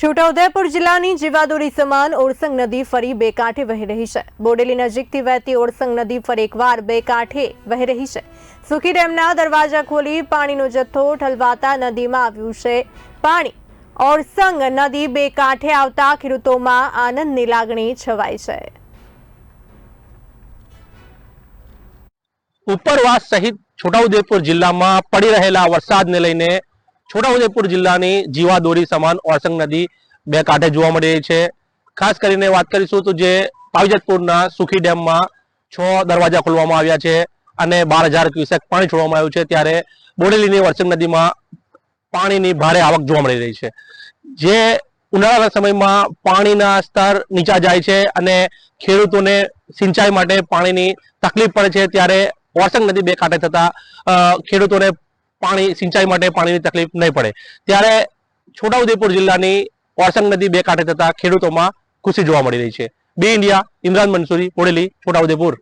છોટાઉદેપુર જિલ્લાની જીવાદોરી સમાન ઓરસંગ નદી ફરી બે કાંઠે વહી રહી છે. બોડેલી નજીકથી વહેતી ઓરસંગ નદી ફરી એકવાર બે કાંઠે વહી રહી છે. સુખી ડેમના દરવાજા ખોલી પાણીનો જથ્થો ઠલવાતા નદીમાં આવ્યું છે પાણી. ઓરસંગ નદી બે કાંઠે આવતા ખેડૂતોમાં આનંદની લાગણી છવાઈ છે. ઉપરવાસ સહિત છોટાઉદેપુર જિલ્લામાં પડી રહેલા વરસાદને લઈને છોટાઉદેપુર જિલ્લાની જીવાદોરી સમાન ઓરસંગ નદી બે કાંઠે જોવા મળી રહી છે. ખાસ કરીને વાત કરીશું તો જે પાવીજતપુરના સુખી ડેમમાં છ દરવાજા ખોલવામાં આવ્યા છે અને બાર હજાર ક્યુસેક પાણી છોડવામાં આવ્યું છે ત્યારે બોડેલીની વરસંગ નદીમાં પાણીની ભારે આવક જોવા મળી રહી છે. જે ઉનાળાના સમયમાં પાણીના સ્તર નીચા જાય છે અને ખેડૂતોને સિંચાઈ માટે પાણીની તકલીફ પડે છે ત્યારે વરસંગ નદી બે કાંઠે થતા ખેડૂતોને પાણી, સિંચાઈ માટે પાણીની તકલીફ નહીં પડે. ત્યારે છોટાઉદેપુર જિલ્લાની ઓરસંગ નદી બે કાંઠે થતા ખેડૂતોમાં ખુશી જોવા મળી રહી છે. બે ઇન્ડિયા, ઇમરાન મંસૂરી, બોડેલી, છોટાઉદેપુર.